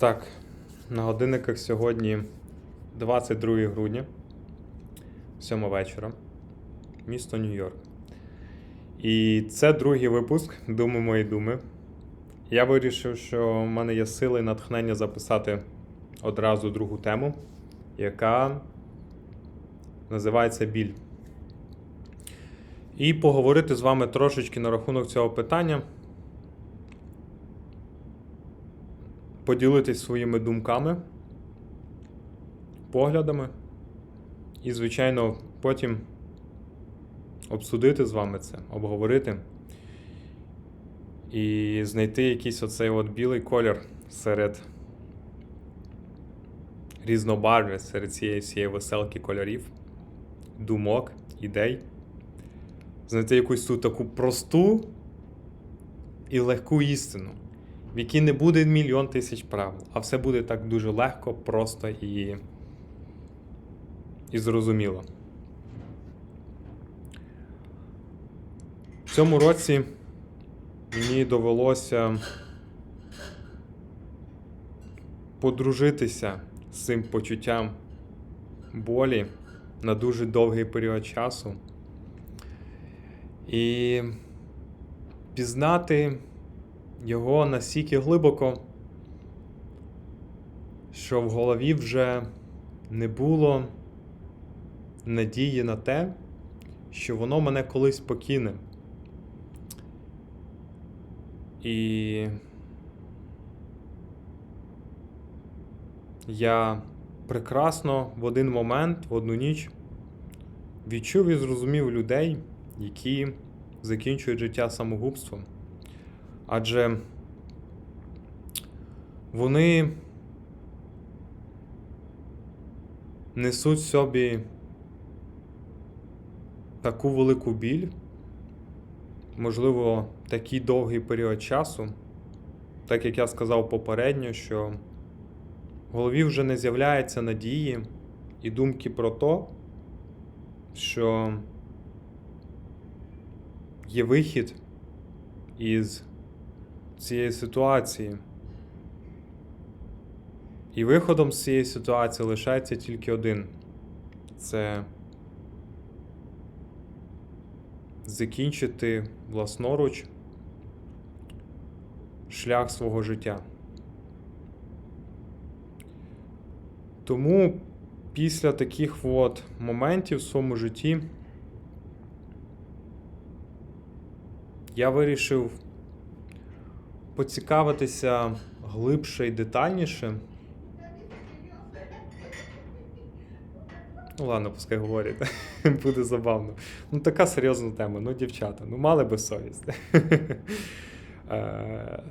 Так, на годинниках сьогодні 22 грудня, 7 вечора, місто Нью-Йорк. І це другий випуск Думи мої думи. Я вирішив, що в мене є сили і натхнення записати одразу другу тему, яка називається біль. І поговорити з вами трошечки на рахунок цього питання. Поділитись своїми думками, поглядами і, звичайно, потім обсудити з вами це, обговорити і знайти якийсь оцей от білий колір серед різнобарв'я, серед цієї всієї веселки кольорів, думок, ідей. Знайти якусь ту таку просту і легку істину в якій не буде мільйон тисяч правил, а все буде так дуже легко, просто і, і зрозуміло. В цьому році мені довелося подружитися з цим почуттям болі на дуже довгий період часу і пізнати його настільки глибоко, що в голові вже не було надії на те, що воно мене колись покине. І я прекрасно в один момент, в одну ніч відчув і зрозумів людей, які закінчують життя самогубством. Адже вони несуть собі таку велику біль, можливо, такий довгий період часу, так як я сказав попередньо, що в голові вже не з'являється надії і думки про те, що є вихід із цієї ситуації. І виходом з цієї ситуації лишається тільки один це закінчити власноруч шлях свого життя. Тому після таких от моментів в своєму житті я вирішив поцікавитися глибше і детальніше. Ну, ладно, пускай говорять, буде забавно. Ну, така серйозна тема. Ну, дівчата, ну мали би совість. Е,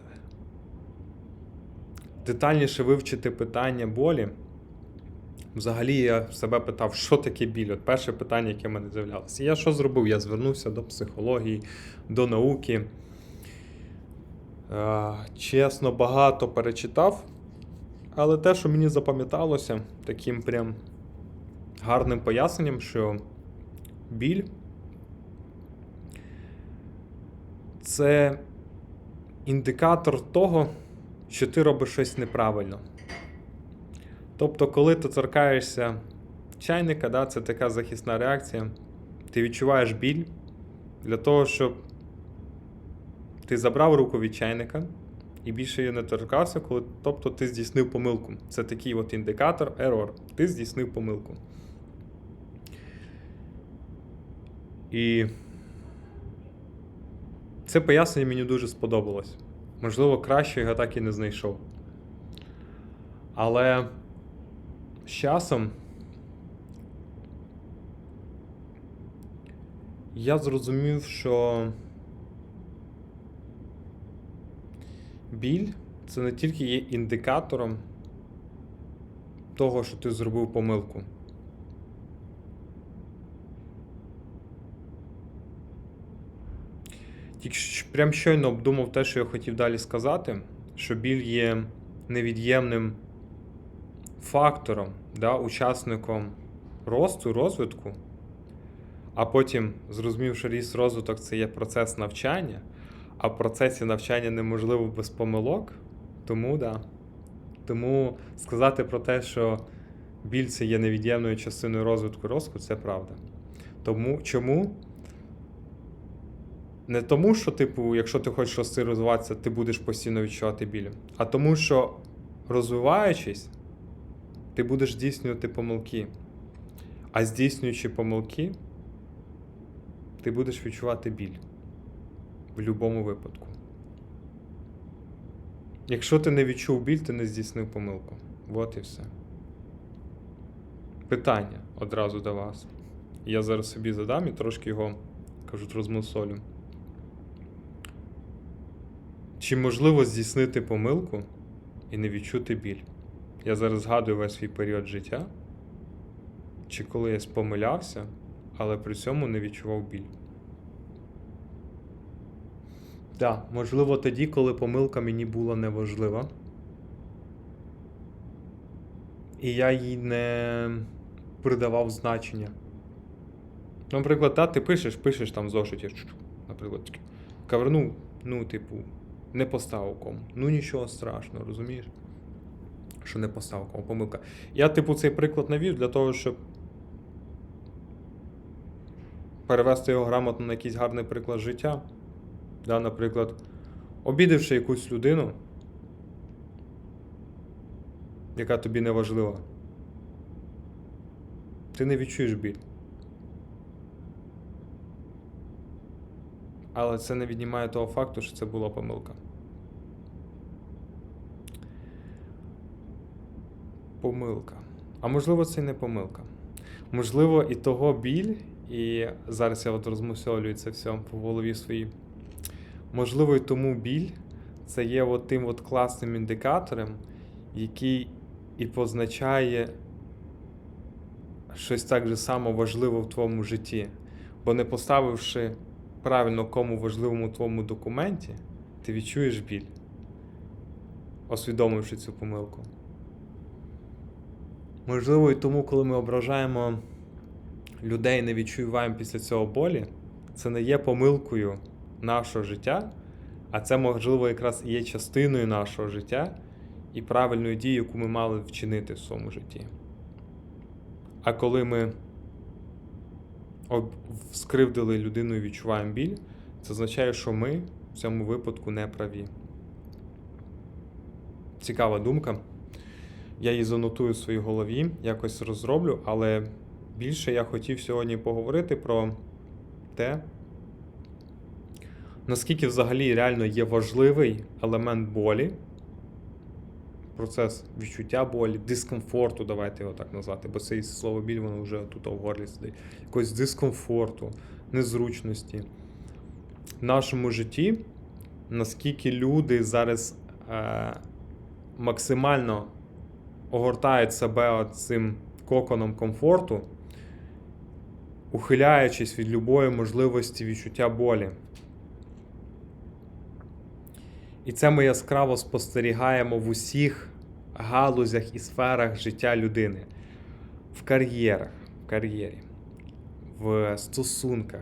Детальніше вивчити питання болі. Взагалі я себе питав, що таке біль? От перше питання, яке в мене з'являлося. Я що зробив? Я звернувся до психології, до науки. Е, Чесно, багато перечитав, але те, що мені запам'яталося, таким прям гарним поясненням, що біль це індикатор того, що ти робиш щось неправильно. Тобто, коли ти торкаєшся чайника, да, це така захисна реакція, ти відчуваєш біль для того, щоб ти забрав руку від чайника і більше її не торкався, коли, тобто ти здійснив помилку. Це такий от індикатор, ерор. Ти здійснив помилку. І це пояснення мені дуже сподобалось. Можливо, краще його так і не знайшов. Але з часом я зрозумів, що біль це не тільки є індикатором того, що ти зробив помилку. Тільки прям щойно обдумав те, що я хотів далі сказати, що біль є невід'ємним фактором, да, учасником росту, розвитку, а потім, зрозумів, що ріст розвиток це є процес навчання, а в процесі навчання неможливо без помилок, тому да. Тому сказати про те, що біль це є невід'ємною частиною розвитку розку, це правда. Тому чому? Не тому, що, типу, якщо ти хочеш рости розвиватися, ти будеш постійно відчувати біль, а тому, що розвиваючись, ти будеш здійснювати помилки. А здійснюючи помилки, ти будеш відчувати біль будь-якому випадку. Якщо ти не відчув біль, ти не здійснив помилку. От і все. Питання одразу до вас. Я зараз собі задам і трошки його, кажуть, розмусолю. Чи можливо здійснити помилку і не відчути біль? Я зараз згадую весь свій період життя. Чи коли я спомилявся, але при цьому не відчував біль? Так, можливо, тоді, коли помилка мені була неважлива. І я їй не придавав значення. Наприклад, та, ти пишеш, пишеш там в зошиті, наприклад, таке. кавернув, ну, типу, не поставив кому. Ну нічого страшного, розумієш? Що не поставив кому, помилка. Я, типу, цей приклад навів для того, щоб перевести його грамотно на якийсь гарний приклад життя. Да, наприклад, обідавши якусь людину, яка тобі не важлива, ти не відчуєш біль. Але це не віднімає того факту, що це була помилка. Помилка. А можливо, це і не помилка. Можливо, і того біль, і зараз я от розмусолюю це все по голові своїй. Можливо, і тому біль це є от тим от класним індикатором, який і позначає щось так же само важливе в твоєму житті. Бо не поставивши правильно кому важливому твоєму документі, ти відчуєш біль, усвідомивши цю помилку. Можливо, і тому, коли ми ображаємо людей, не відчуваємо після цього болі, це не є помилкою нашого життя, а це, можливо, якраз є частиною нашого життя і правильною дією, яку ми мали вчинити в своєму житті. А коли ми скривдили людину і відчуваємо біль, це означає, що ми в цьому випадку не праві. Цікава думка. Я її занотую в своїй голові, якось розроблю, але більше я хотів сьогодні поговорити про те, наскільки взагалі реально є важливий елемент болі, процес відчуття болі, дискомфорту, давайте його так назвати, бо це слово біль, воно вже тут в горлі сидить. Якогось дискомфорту, незручності. В нашому житті, наскільки люди зараз е, максимально огортають себе цим коконом комфорту, ухиляючись від любої можливості відчуття болі. І це ми яскраво спостерігаємо в усіх галузях і сферах життя людини, в кар'єрах, в кар'єрі, в стосунках,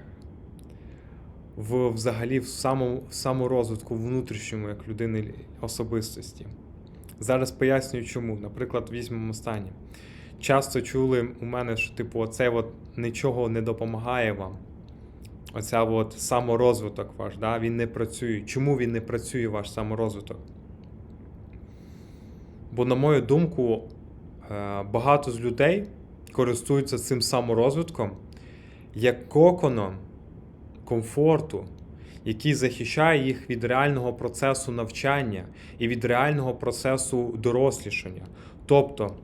в взагалі в самому, в саморозвитку внутрішньому як людини особистості. Зараз пояснюю чому. Наприклад, візьмемо останнє. Часто чули у мене, що типу, оце от нічого не допомагає вам. Оця от саморозвиток ваш, да? він не працює. Чому він не працює, ваш саморозвиток? Бо, на мою думку, е, багато з людей користуються цим саморозвитком як коконом комфорту, який захищає їх від реального процесу навчання і від реального процесу дорослішання. Тобто,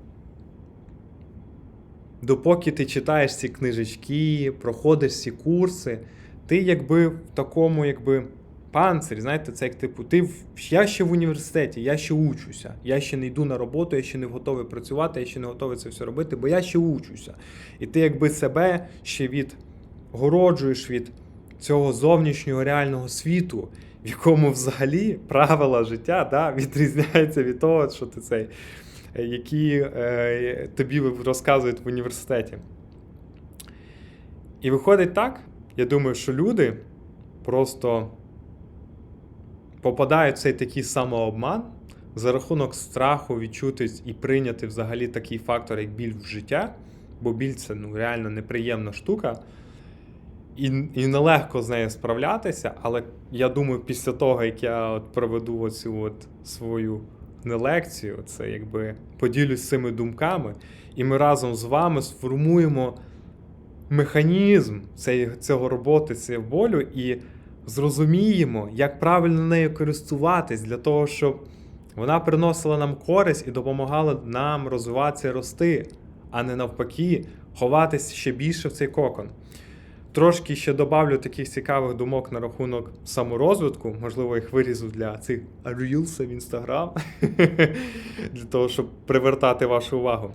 допоки ти читаєш ці книжечки, проходиш ці курси, ти якби в такому якби панцирі, знаєте, це як типу, ти я ще в університеті, я ще учуся, я ще не йду на роботу, я ще не готовий працювати, я ще не готовий це все робити, бо я ще учуся. І ти якби себе ще відгороджуєш від цього зовнішнього реального світу, в якому взагалі правила життя да, відрізняються від того, що ти цей, які е, тобі розказують в університеті. І виходить так, я думаю, що люди просто попадають в цей такий самообман, за рахунок страху відчути і прийняти взагалі такий фактор, як біль в життя, бо біль це ну, реально неприємна штука. І, і нелегко з нею справлятися, але я думаю, після того, як я от проведу оцю от свою не лекцію, це якби поділюсь цими думками, і ми разом з вами сформуємо механізм цього роботи, цієї болю, і зрозуміємо, як правильно нею користуватись для того, щоб вона приносила нам користь і допомагала нам розвиватися і рости, а не навпаки, ховатися ще більше в цей кокон. Трошки ще добавлю таких цікавих думок на рахунок саморозвитку. Можливо, їх вирізу для цих рілсів в інстаграм, для того, щоб привертати вашу увагу.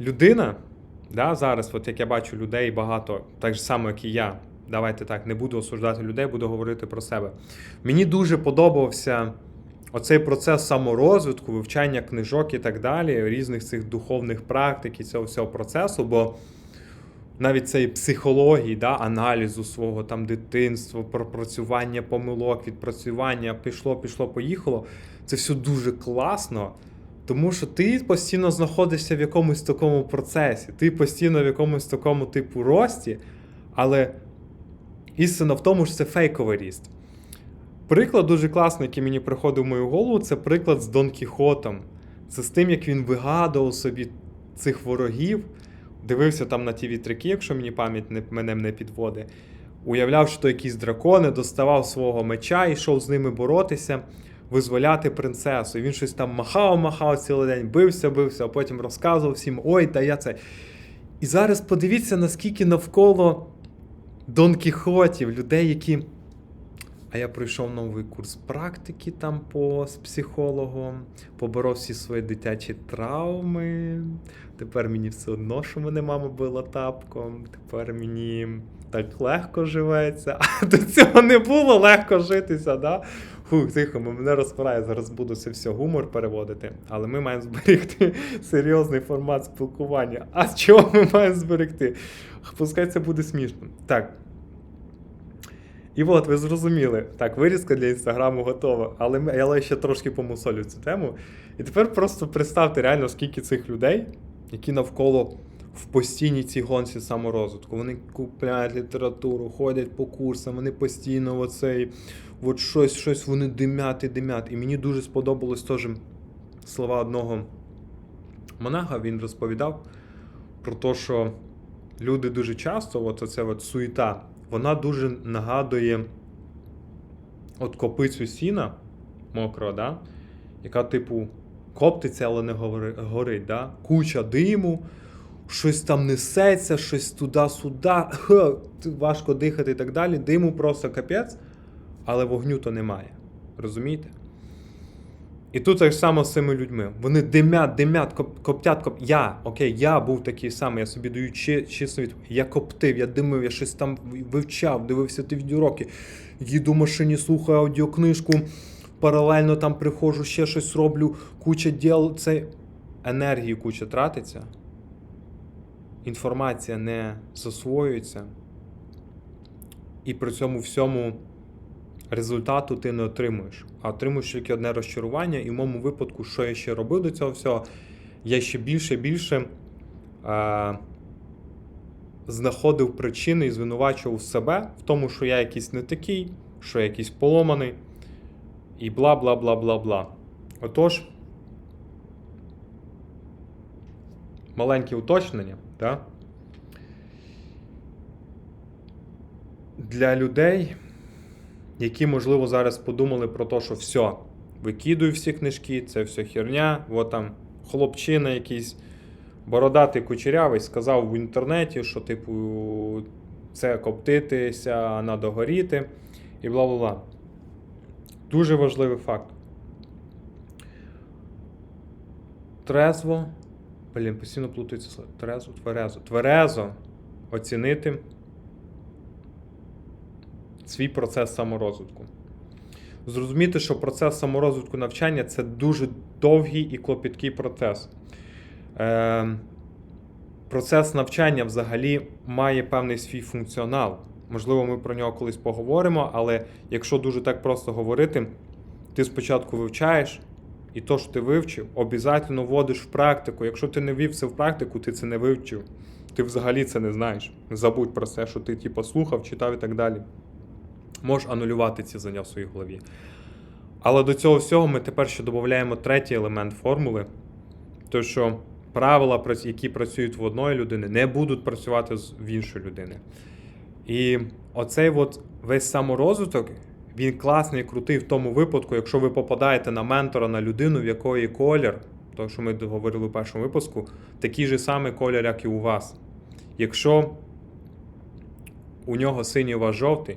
Людина, да, зараз, от як я бачу людей багато, так само, як і я. Давайте так, не буду осуждати людей, буду говорити про себе. Мені дуже подобався оцей процес саморозвитку, вивчання книжок і так далі, різних цих духовних практик і цього всього процесу, бо навіть цієї психології, да, аналізу свого там дитинства, пропрацювання помилок, відпрацювання, пішло, пішло, поїхало. Це все дуже класно, тому що ти постійно знаходишся в якомусь такому процесі, ти постійно в якомусь такому типу рості, але істина в тому, що це фейковий ріст. Приклад дуже класний, який мені приходив в мою голову, це приклад з Дон Кіхотом. Це з тим, як він вигадував собі цих ворогів дивився там на ті вітряки, якщо мені пам'ять не, мене не підводить. Уявляв, що то якісь дракони, доставав свого меча, йшов з ними боротися, визволяти принцесу. І він щось там махав, махав цілий день, бився, бився, а потім розказував всім: ой, та я це. І зараз подивіться, наскільки навколо Дон Кіхотів, людей, які. А я пройшов новий курс практики там по з психологом, поборов всі свої дитячі травми. Тепер мені все одно, що мене мама била тапком. Тепер мені так легко живеться. А до цього не було легко житися. да? Фух, тихо, мене розпирає. Зараз буду це все гумор переводити. Але ми маємо зберегти серйозний формат спілкування. А з чого ми маємо зберегти? Пускай це буде смішно. Так. І от ви зрозуміли, так, вирізка для інстаграму готова, але але ще трошки помусолю цю тему. І тепер просто представте реально, скільки цих людей, які навколо в постійній цій гонці саморозвитку. Вони купляють літературу, ходять по курсам, вони постійно оцей, от щось, щось вони димять і димять. І мені дуже сподобалось теж слова одного монаха, він розповідав про те, що люди дуже часто, от оце от суєта вона дуже нагадує от копицю сіна мокро, да? яка, типу, коптиться, але не горить. Да? Куча диму, щось там несеться, щось туди-сюди, важко дихати і так далі. Диму просто капець, але вогню то немає. Розумієте? І тут так само з цими людьми. Вони димять, димять, коптять, коптять. Я, окей, я був такий самий, я собі даю чесно від. Я коптив, я димив, я щось там вивчав, дивився ті відеоуроки, їду в машині, слухаю аудіокнижку, паралельно там приходжу, ще щось роблю, куча діл. Це енергії куча тратиться. Інформація не засвоюється. І при цьому всьому результату ти не отримуєш, а отримуєш тільки одне розчарування. І в моєму випадку, що я ще робив до цього всього, я ще більше і більше е, знаходив причини і звинувачував себе в тому, що я якийсь не такий, що я якийсь поломаний, і бла бла бла бла бла. Отож, маленьке уточнення, так? Для людей які, можливо, зараз подумали про те, що все, викидую всі книжки, це все херня. От там хлопчина якийсь бородатий кучерявий сказав в інтернеті, що, типу, це коптитися, треба горіти і бла бла. Дуже важливий факт. Трезво, блін, постійно плутається слово. Трезво, тверезо. Тверезо оцінити свій процес саморозвитку. Зрозуміти, що процес саморозвитку навчання це дуже довгий і клопіткий процес. Е, Процес навчання взагалі має певний свій функціонал. Можливо, ми про нього колись поговоримо, але якщо дуже так просто говорити, ти спочатку вивчаєш, і то, що ти вивчив, обов'язково вводиш в практику. Якщо ти не ввів це в практику, ти це не вивчив. Ти взагалі це не знаєш. Забудь про це, що ти типу, слухав, читав і так далі. Можеш анулювати ці знання в своїй голові. Але до цього всього ми тепер ще додаємо третій елемент формули, то що правила, які працюють в одної людини, не будуть працювати в іншої людини. І оцей от весь саморозвиток, він класний і крутий в тому випадку, якщо ви попадаєте на ментора, на людину, в якої колір, то що ми говорили у першому випуску, такий же самий колір, як і у вас. Якщо у нього синій, у вас жовтий,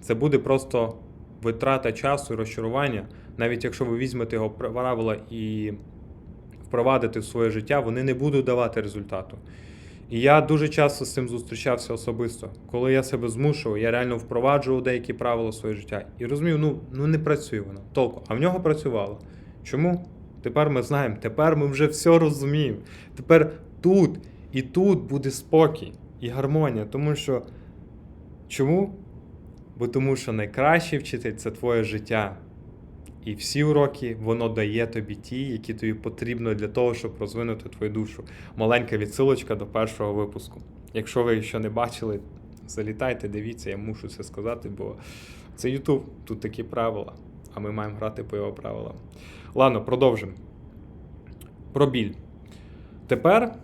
це буде просто витрата часу і розчарування. Навіть якщо ви візьмете його правила і впровадите в своє життя, вони не будуть давати результату. І я дуже часто з цим зустрічався особисто. Коли я себе змушував, я реально впроваджував деякі правила в своє життя і розумів, ну, ну не працює воно. Толку. А в нього працювало. Чому? Тепер ми знаємо, тепер ми вже все розуміємо. Тепер тут і тут буде спокій і гармонія. Тому що чому? Бо тому що найкращий вчитель це твоє життя. І всі уроки воно дає тобі ті, які тобі потрібно для того, щоб розвинути твою душу. Маленька відсилочка до першого випуску. Якщо ви ще не бачили, залітайте, дивіться, я мушу це сказати, бо це Ютуб, тут такі правила, а ми маємо грати по його правилам. Ладно, продовжимо. Про біль. Тепер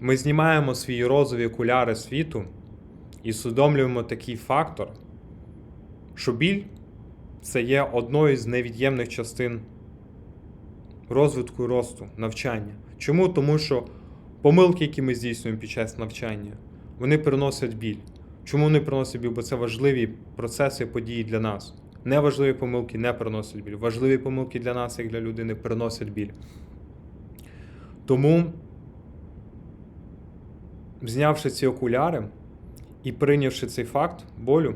ми знімаємо свої розові окуляри світу і усвідомлюємо такий фактор, що біль це є одною з невід'ємних частин розвитку і росту, навчання. Чому? Тому що помилки, які ми здійснюємо під час навчання, вони приносять біль. Чому вони приносять біль? Бо це важливі процеси, події для нас. Неважливі помилки не приносять біль. Важливі помилки для нас, як для людини, приносять біль. Тому, знявши ці окуляри і прийнявши цей факт болю,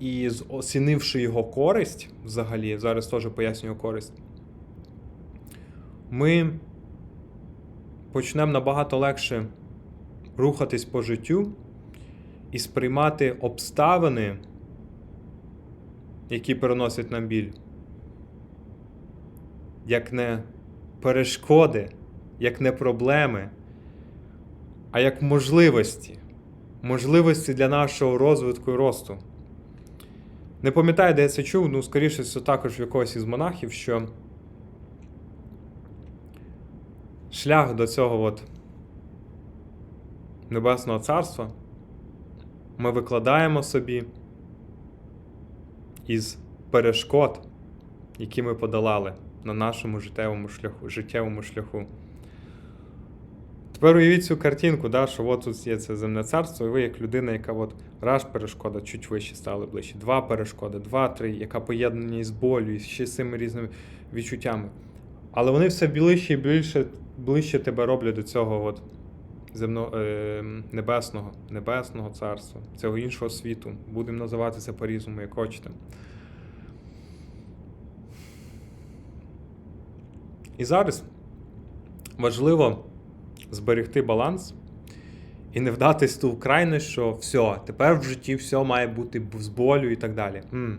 і оцінивши його користь, взагалі, зараз теж пояснюю користь, ми почнемо набагато легше рухатись по життю і сприймати обставини, які переносять нам біль, як не перешкоди, як не проблеми, а як можливості. Можливості для нашого розвитку і росту. Не пам'ятаю, де я це чув, ну, скоріше, це також в якогось із монахів, що шлях до цього от Небесного Царства ми викладаємо собі із перешкод, які ми подолали на нашому життєвому шляху. життєвому шляху. Тепер уявіть цю картинку, да, що от тут є це земне царство, і ви як людина, яка от раз перешкода, чуть вище стали ближче, два перешкоди, два, три, яка поєднані із болю, і ще з цими різними відчуттями. Але вони все ближче і більше, ближче тебе роблять до цього от земно, е, небесного, небесного царства, цього іншого світу. Будемо називати це по-різному, як хочете. І зараз важливо зберегти баланс і не вдатись ту крайність, що все, тепер в житті все має бути з болю і так далі. м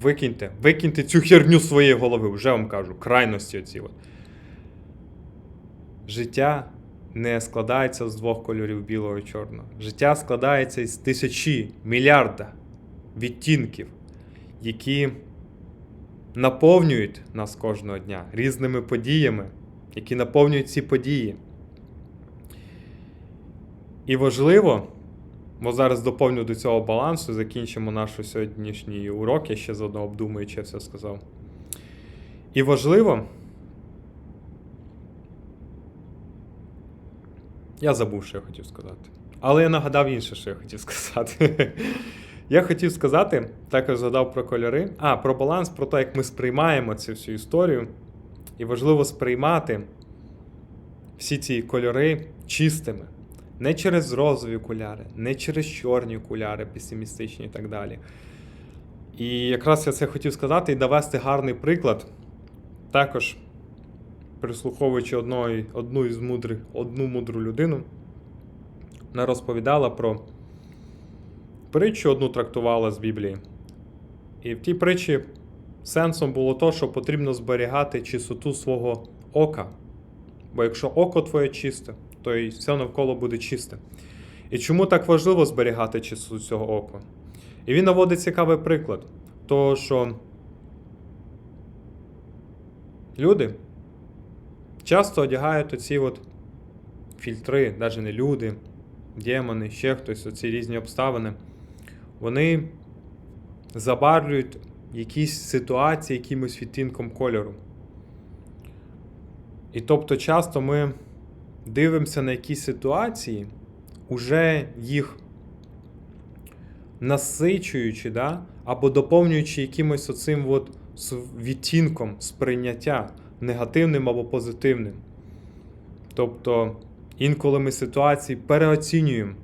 Викиньте, викиньте цю херню своєї голови, вже вам кажу, крайності оці. От. Життя не складається з двох кольорів білого і чорного. Життя складається із тисячі, мільярда відтінків, які наповнюють нас кожного дня різними подіями, які наповнюють ці події. І важливо, бо зараз доповню до цього балансу, закінчимо наш сьогоднішній урок, я ще заодно обдумуючи я все сказав. І важливо. Я забув, що я хотів сказати. Але я нагадав інше, що я хотів сказати. Я хотів сказати, також згадав про кольори. А, про баланс, про те, як ми сприймаємо цю всю історію. І важливо сприймати всі ці кольори чистими. Не через розові окуляри, не через чорні окуляри, песимістичні і так далі. І якраз я це хотів сказати і довести гарний приклад. Також прислуховуючи одної, одну із мудрих, одну мудру людину, вона розповідала про притчу одну трактувала з Біблії. І в тій притчі сенсом було то, що потрібно зберігати чистоту свого ока. Бо якщо око твоє чисте, то і все навколо буде чисте. І чому так важливо зберігати чистоту цього ока? І він наводить цікавий приклад, того, що люди часто одягають оці от фільтри, навіть не люди, демони, ще хтось, оці різні обставини. Вони забарвлюють якісь ситуації якимось відтінком кольору. І тобто часто ми дивимося на якісь ситуації, уже їх насичуючи, да? або доповнюючи якимось оцим от відтінком сприйняття негативним або позитивним. Тобто інколи ми ситуації переоцінюємо,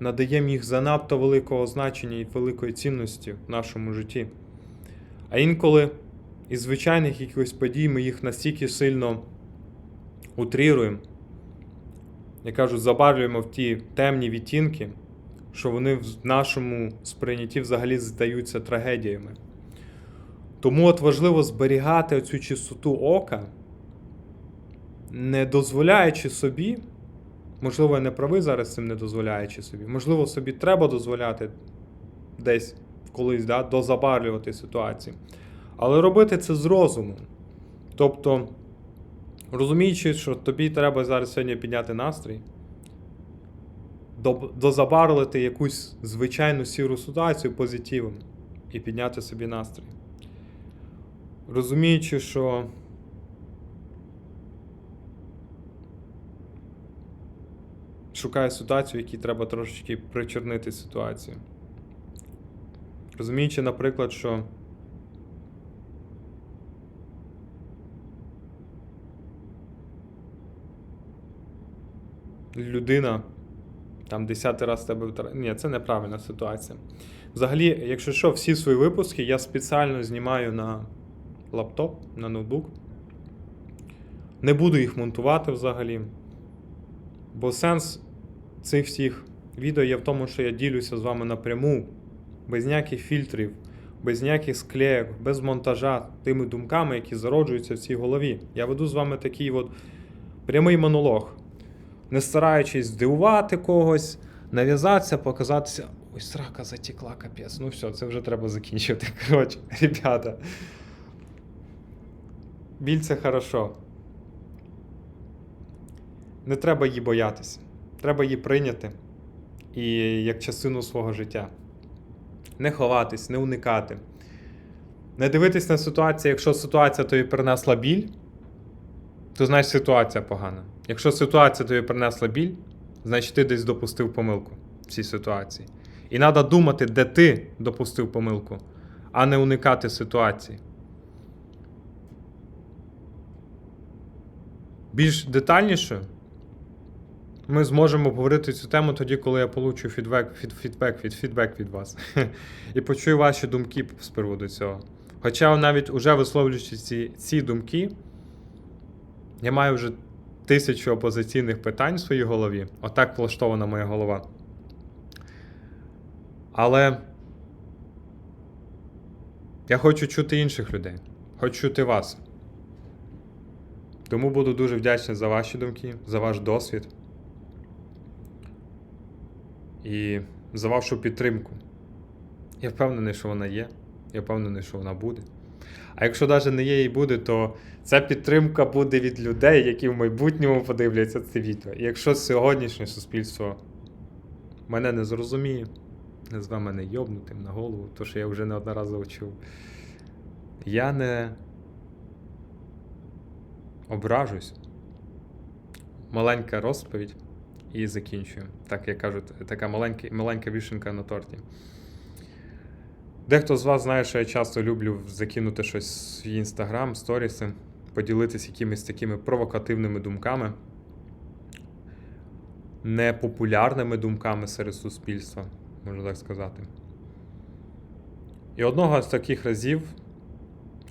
надаємо їх занадто великого значення і великої цінності в нашому житті. А інколи із звичайних якихось подій ми їх настільки сильно утріруємо, я кажу, забарвлюємо в ті темні відтінки, що вони в нашому сприйнятті взагалі здаються трагедіями. Тому от важливо зберігати цю чистоту ока, не дозволяючи собі, можливо, я не правий зараз цим не дозволяючи собі, можливо, собі треба дозволяти десь колись да, дозабарвлювати ситуацію. Але робити це з розумом. Тобто, розуміючи, що тобі треба зараз сьогодні підняти настрій, до- дозабарвити якусь звичайну сіру ситуацію позитивом і підняти собі настрій. Розуміючи, що шукаю ситуацію, в якій треба трошечки причорнити ситуацію. Розуміючи, наприклад, що людина там десятий раз тебе втра... Ні, це неправильна ситуація. Взагалі, якщо що, всі свої випуски я спеціально знімаю на лаптоп, на ноутбук. Не буду їх монтувати взагалі. Бо сенс цих всіх відео є в тому, що я ділюся з вами напряму, без ніяких фільтрів, без ніяких склеєк, без монтажа, тими думками, які зароджуються в цій голові. Я веду з вами такий от прямий монолог, не стараючись здивувати когось, нав'язатися, показатися. Ой, срака затекла, капець. Ну все, це вже треба закінчувати. Коротше, ребята. Біль це хорошо. Не треба її боятися. Треба її прийняти і як частину свого життя. Не ховатись, не уникати. Не дивитись на ситуацію, якщо ситуація тобі принесла біль, то значить ситуація погана. Якщо ситуація тобі принесла біль, значить ти десь допустив помилку в цій ситуації. І треба думати, де ти допустив помилку, а не уникати ситуації. Більш детальніше ми зможемо обговорити цю тему тоді, коли я получу фідбек, фід, фідбек, від, фідбек від вас. І почую ваші думки з приводу цього. Хоча навіть уже висловлюючи ці, ці думки, я маю вже тисячу опозиційних питань в своїй голові. Отак влаштована моя голова. Але я хочу чути інших людей. Хочу чути вас. Тому буду дуже вдячний за ваші думки, за ваш досвід і за вашу підтримку. Я впевнений, що вона є. Я впевнений, що вона буде. А якщо навіть не є і буде, то ця підтримка буде від людей, які в майбутньому подивляться це відео. І якщо сьогоднішнє суспільство мене не зрозуміє, назве мене йобнутим на голову, то що я вже неодноразово чув, я не ображусь. Маленька розповідь і закінчую. Так як кажуть, така маленька, маленька вішенка на торті. Дехто з вас знає, що я часто люблю закинути щось в інстаграм, сторіси, поділитися якимись такими провокативними думками, непопулярними думками серед суспільства, можна так сказати. І одного з таких разів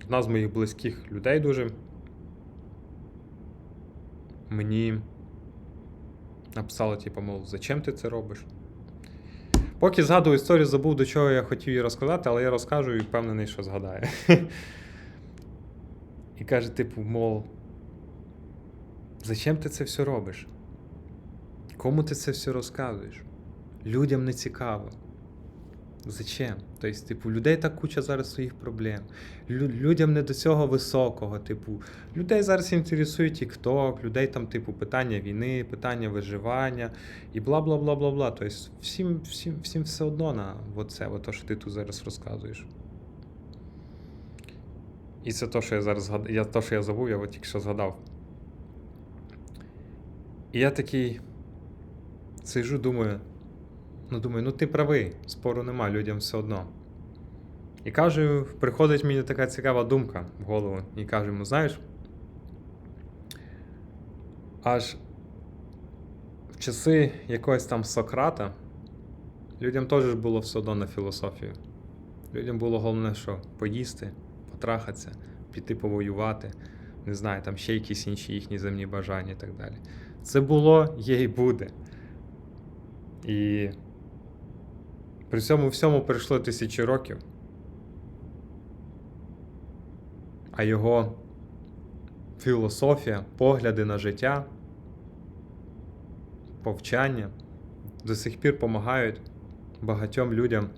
одна з моїх близьких людей дуже мені написала, типу, мов, зачем ти це робиш? Поки згадую історію, забув, до чого я хотів її розказати, але я розкажу і впевнений, що згадаю. І каже, типу, мол, зачем ти це все робиш? Кому ти це все розказуєш? Людям не цікаво. Зачем? Тобто, типу, людей так куча зараз своїх проблем. Лю- людям не до цього високого. Типу, людей зараз інтересує TikTok, людей там, типу, питання війни, питання виживання і бла бла бла бла бла. Тобто, всім, всім, всім все одно на оце, от що ти тут зараз розказуєш. І це то, що я зараз згад... я, то, що я забув, я от тільки що згадав. І я такий сижу, думаю, ну думаю, ну ти правий, спору нема, людям все одно. І кажу, приходить мені така цікава думка в голову, і кажу йому, знаєш, аж в часи якогось там Сократа людям теж було все одно на філософію. Людям було головне, що поїсти, потрахатися, піти повоювати, не знаю, там ще якісь інші їхні земні бажання і так далі. Це було, є і буде. І при цьому всьому пройшло тисячі років. А його філософія, погляди на життя, повчання до сих пір допомагають багатьом людям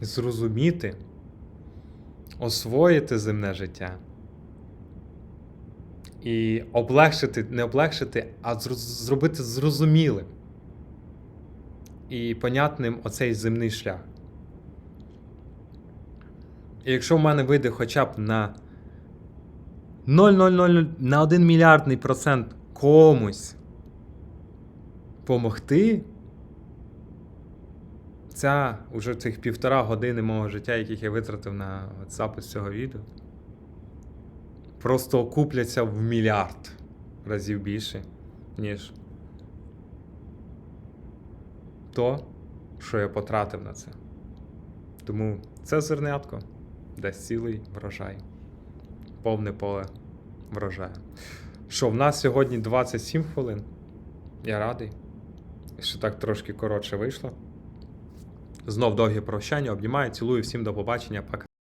зрозуміти, освоїти земне життя і облегшити, не облегшити, а зробити зрозумілим і понятним оцей земний шлях. І якщо в мене вийде хоча б на 0,000 на 1 мільярдний процент комусь помогти, ця уже цих півтора години мого життя, яких я витратив на запис цього відео, просто окупляться в мільярд разів більше, ніж то, що я потратив на це. Тому це зернятко дасть цілий врожай. Повне поле врожаю. Що, в нас сьогодні 27 хвилин. Я радий, що так трошки коротше вийшло. Знов довгі прощання, обнімаю, цілую, всім до побачення, пока.